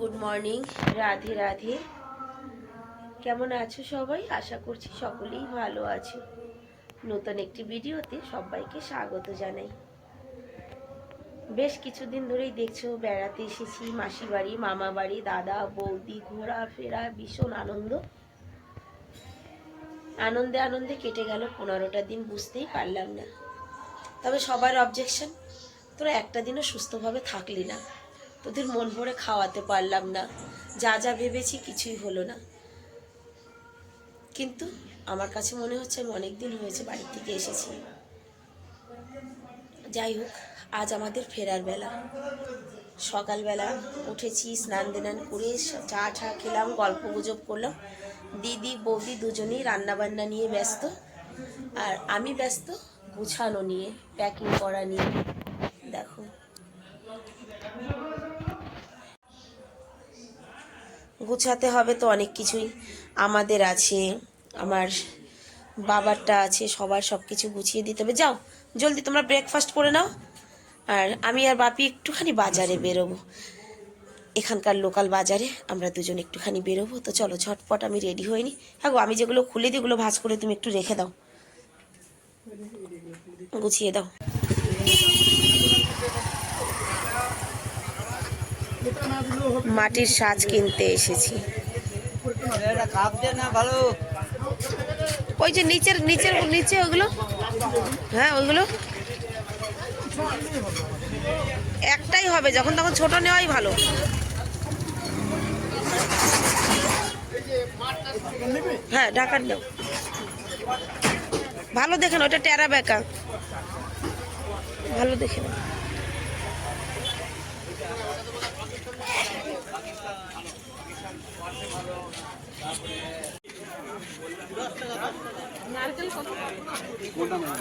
Good morning Radhe Radhe. কেমন আছো সবাই? আশা করছি সকলেই ভালো আছো। নতুন একটি ভিডিওতে সবাইকে স্বাগত জানাই। বেশ কিছুদিন ধরেই দেখছ, বেড়াতে এসেছি। মাসি বাড়ি মামা বাড়ি দাদা, বৌদি, ঘোরাফেরা, ভীষণ আনন্দ। আনন্দে আনন্দে কেটে গেল পনেরোটা দিন, বুঝতেই পারলাম না। তবে সবার অবজেকশন তোরা একটা দিনও সুস্থভাবে থাকলি না। তোদের মন ভরে খাওয়াতে পারলাম না। যা যা ভেবেছি কিছুই হলো না। কিন্তু আমার কাছে মনে হচ্ছে আমি অনেক দিন হয়েছে বাড়ি থেকে এসেছি। যাই হোক, আজ আমাদের ফেরার বেলা। সকালবেলা উঠেছি, স্নান দেনান করে চা ঠা খেলাম, গল্প গুজব করলাম। দিদি, বৌদি দুজনেই রান্নাবান্না নিয়ে ব্যস্ত। আর আমি ব্যস্ত গুছানো নিয়ে প্যাকিং করা নিয়ে দেখো গুছাতে হবে তো অনেক কিছুই। আমাদের আছে, আমার বাবারটা আছে, সবার সব কিছু গুছিয়ে দিতে হবে। যাও, জলদি তোমরা ব্রেকফাস্ট করে নাও, আর আমি আর বাপি একটুখানি বাজারে বেরোবো। এখানকার লোকাল বাজারে আমরা দুজন একটুখানি বেরোবো। তো চলো, ঝটপট আমি রেডি হইনি হ্যাঁ গো, আমি যেগুলো খুলে দিই ওগুলো ভাজ করে তুমি একটু রেখে দাও। গুছিয়ে দাও। মাটির সাজ কিনতে এসেছি। না ওই যে নিচের নিচের, নিচে ওগুলো? হ্যাঁ ওইগুলো একটাই হবে, যখন তখন ছোট নেওয়াই ভালো। হ্যাঁ ঢাকার দাও। ভালো দেখেন, ওটা টেরা বেকা ভালো দেখে নাও।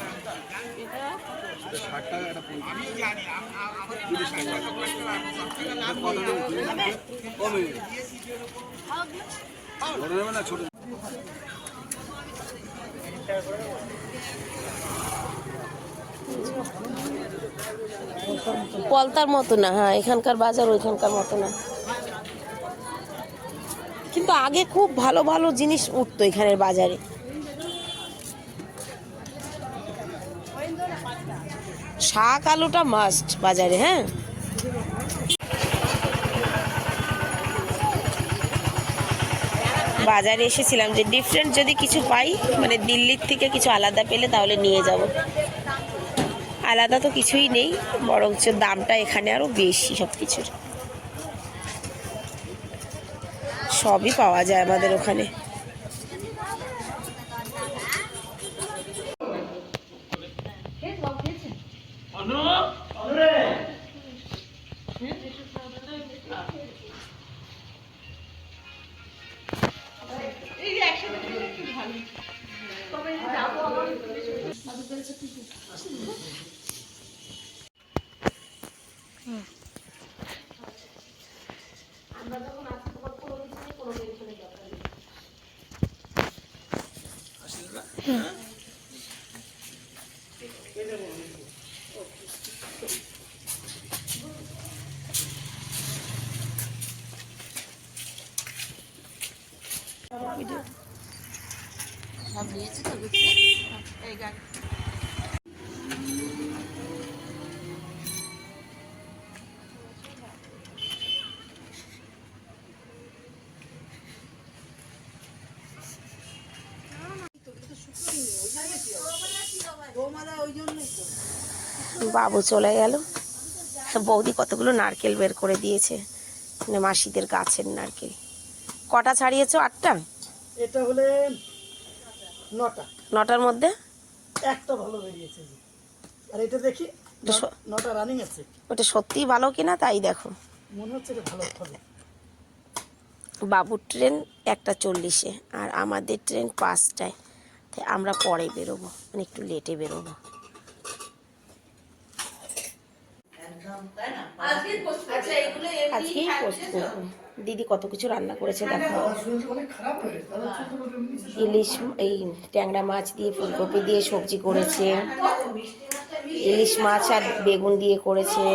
পলতার মতো না হ্যাঁ এখানকার বাজার ওইখানকার মতো না। কিন্তু আগে খুব ভালো ভালো জিনিস উঠতো এখানের বাজারে। শাক আলুটা মাস্ট বাজারে হ্যাঁ? বাজারে এসেছিলাম যে ডিফারেন্ট যদি কিছু পাই মানে দিল্লির থেকে কিছু আলাদা পেলে তাহলে নিয়ে যাব। আলাদা তো কিছুই নেই, বরঞ্চ দামটা এখানে আরও বেশি সব কিছুর সবই পাওয়া যায় আমাদের ওখানে। সব বাবু চলে গেল। বৌদি কতগুলো নারকেল বের করে দিয়েছে। মানে মাসিদের গাছের নারকেল। কটা ছাড়িয়েছো আটটা? এটা হলে নটা। নটার মধ্যে? একটা ভালো বেরিয়েছে আর এটা দেখি নটা রানিং আছে। ওটা সত্যিই ভালো কিনা তাই দেখো। মনে হচ্ছে এটা ভালো হবে। বাবুর ট্রেন একটা চল্লিশে আর আমাদের ট্রেন পাঁচটায়। তাই আমরা পরে বেরোবো মানে একটু লেটে বেরোবো। আজকেই পোস্ট করব। দিদি কত কিছু রান্না করেছে দেখো। ইলিশ এই ট্যাংরা মাছ দিয়ে ফুলকপি দিয়ে সবজি করেছে। ইলিশ মাছ আর বেগুন দিয়ে করেছে।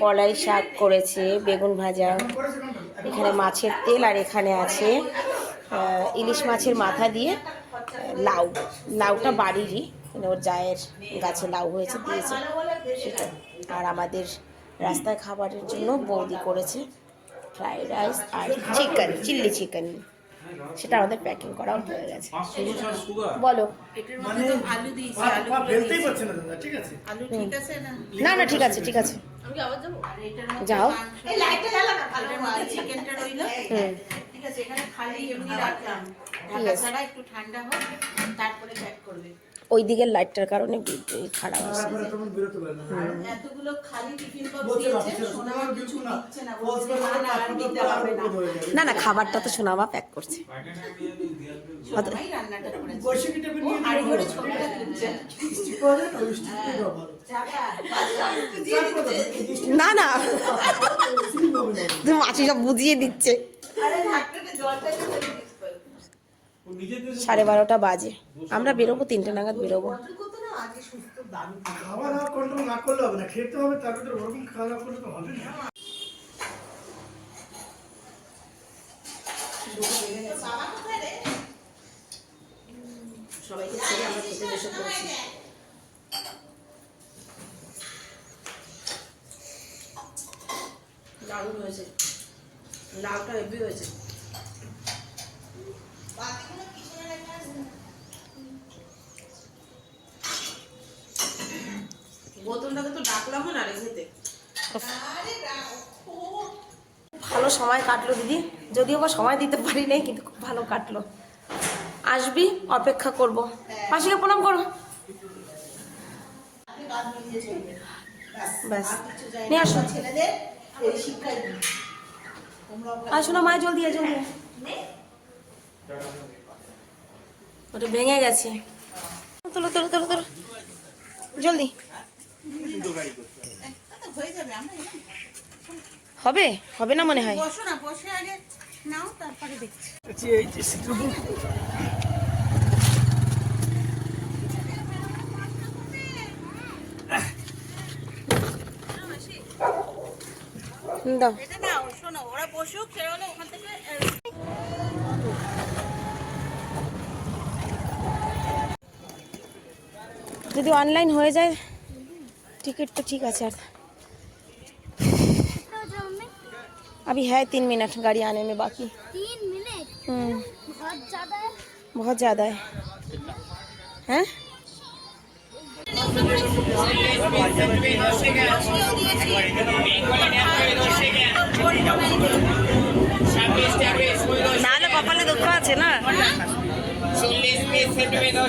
কলাই শাক করেছে বেগুন ভাজা। এখানে মাছের তেল আর এখানে আছে ইলিশ মাছের মাথা দিয়ে লাউ। লাউটা বাড়িরই মানে ওর জায়ের গাছে লাউ হয়েছে দিয়েছে। আর আমাদের রাস্তায় খাবারের জন্য বৌদি করেছে ফ্রাইড রাইস আর চিকেন চিল্লি চিকেন সেটা আমাদের প্যাকিং করাও হয়ে গেছে। বলো। এটার মধ্যে তো আলু দিয়েছি আলু পা ফেলতেই পারছে না ঠিক আছে? আলু ঠিক আছে না? না না ঠিক আছে ঠিক আছে। যাও। মাংস এই লাইটটা জ্বালা না ভালো মধ্যে চিকেনটা রইল। হুম। ঠিক আছে এখানে খালি এমনি রাখলাম। ঢাকা ছাড়া একটু ঠান্ডা হোক তারপরে প্যাক করবে। ওই দিকের লাইটটার কারণে খারাপ না। এতগুলো খালি টিফিন বক্স বলছে দিয়েছে বাচ্চা সোনা তোমার কিছু বিলকুল না খাবারটা তো শোনাবা প্যাক করছে। না? না মাছি সব বুঝিয়ে দিচ্ছে আরে ঢাকটাতে জলটা দিয়ে দিস সাড়ে বারোটা বাজে। আমরা বেরোবো তিনটে নাগাদ বেরোবো। সবাইকে ছেড়ে আমরা খেতে বসে পড়েছি দারুণ হয়েছে। লাউটা হেভি হয়েছে। বোতলটাকে তো ডাকলাম না রে ভালো সময় কাটলো দিদি। যদিও বা সময় দিতে পারি নাই কিন্তু খুব ভালো কাটলো। আসবি অপেক্ষা করব। মাসিকে প্রণাম করো। ব্যাস নিয়ে আসো। ছেলেদের এই শিক্ষাই দিই আসো না মায় জলদি আয়। ওটা ভেঙে গেছে। তোলো তোলো তোলো তোলো। জলদি। হবে হবে না মনে হয়। দাও। শোনো ওরা বসুক সেটা হলে ওখান থেকে যদি অনলাইন হয়ে যায় টিকিট তো ঠিক আছে আর। আমি হ্যাঁ তিন মিনিট গাড়ি আনে में বাকি। तीन मिनट হ্যাঁ? নাহলে কপালে দুঃখ আছে না? চল্লিশ মিনিট সেন্টিমিটার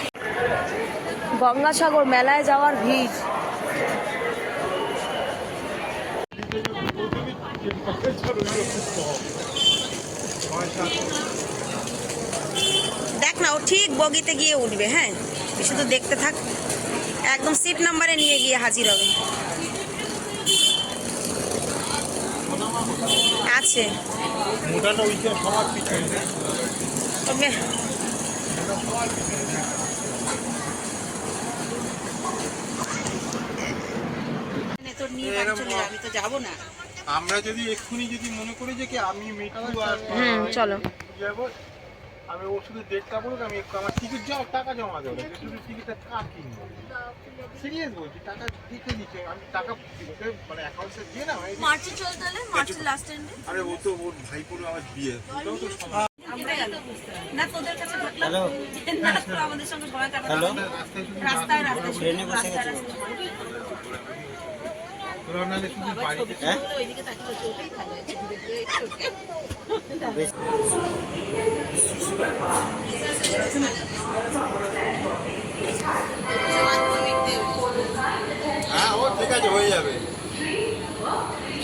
গঙ্গাসাগর মেলায় যাওয়ার ভিড়। দেখ না ও ঠিক বগিতে গিয়ে উঠবে হ্যাঁ? তুই শুধু দেখতে থাক। একদম সিট নাম্বারে নিয়ে গিয়ে হাজির হবে। আছে। তবে তোর নিয়ে বাড়ি চলে যাবে তো যাব না। আমরা যদি এক্ষুনি যদি মনে করি যে কি আমি মিঠু আর হুম চলো। যাব আমি ও শুধু ডেটটা বলুক আমি একটু আমার টিকিট জমা টাকা জমা দেবো। শুধু টিকিটটা কার কিনবো? সিরিয়াস বলছি টাকা দিচ্ছে আমি টাকা ওকে মানে অ্যাকাউন্টে দিয়ে না আমি- মার্চে চল তাহলে মার্চের লাস্ট এন্ডে আরে ও তো ওর ভাই আমার বিয়ে ওটাও তো সময় না তোদের কাছে থাকলাম না তো আমাদের সঙ্গে সময় কাটাতে রাস্তায় রাস্তায় রাস্তায় রাস্তায় রাস্তায়।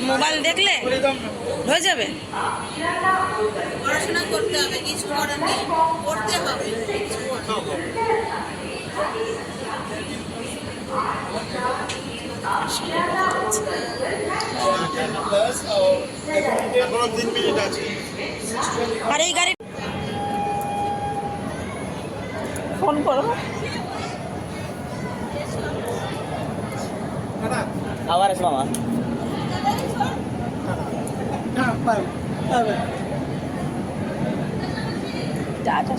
মোবাইল দেখলে হয়ে যাবে? পড়াশোনা করতে হবে কিছু করার নেই। করতে হবে কিছু আর এই গাড়ি ফোন করো। আবার আসব মামা। হ্যাঁ টাটা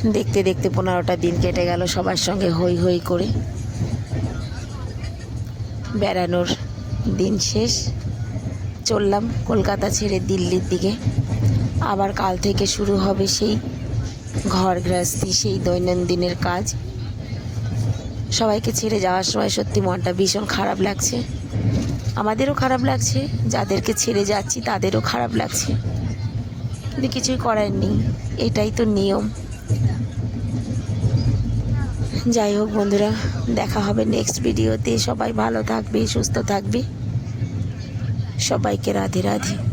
দেখতে দেখতে পনেরোটা দিন কেটে গেল সবার সঙ্গে হই হই করে। বেড়ানোর দিন শেষ। চললাম কলকাতা ছেড়ে দিল্লির দিকে। আবার কাল থেকে শুরু হবে সেই ঘর গৃহস্থী, সেই দৈনন্দিনের কাজ। সবাইকে ছেড়ে যাওয়ার সময় সত্যি মনটা ভীষণ খারাপ লাগছে। আমাদেরও খারাপ লাগছে, যাদেরকে ছেড়ে যাচ্ছি তাদেরও খারাপ লাগছে। কিন্তু কিছুই করার নেই, এটাই তো নিয়ম। যাই হোক বন্ধুরা, দেখা হবে নেক্সট ভিডিওতে সবাই ভালো থাকবে, সুস্থ থাকবে। সবাইকে রাধে রাধে।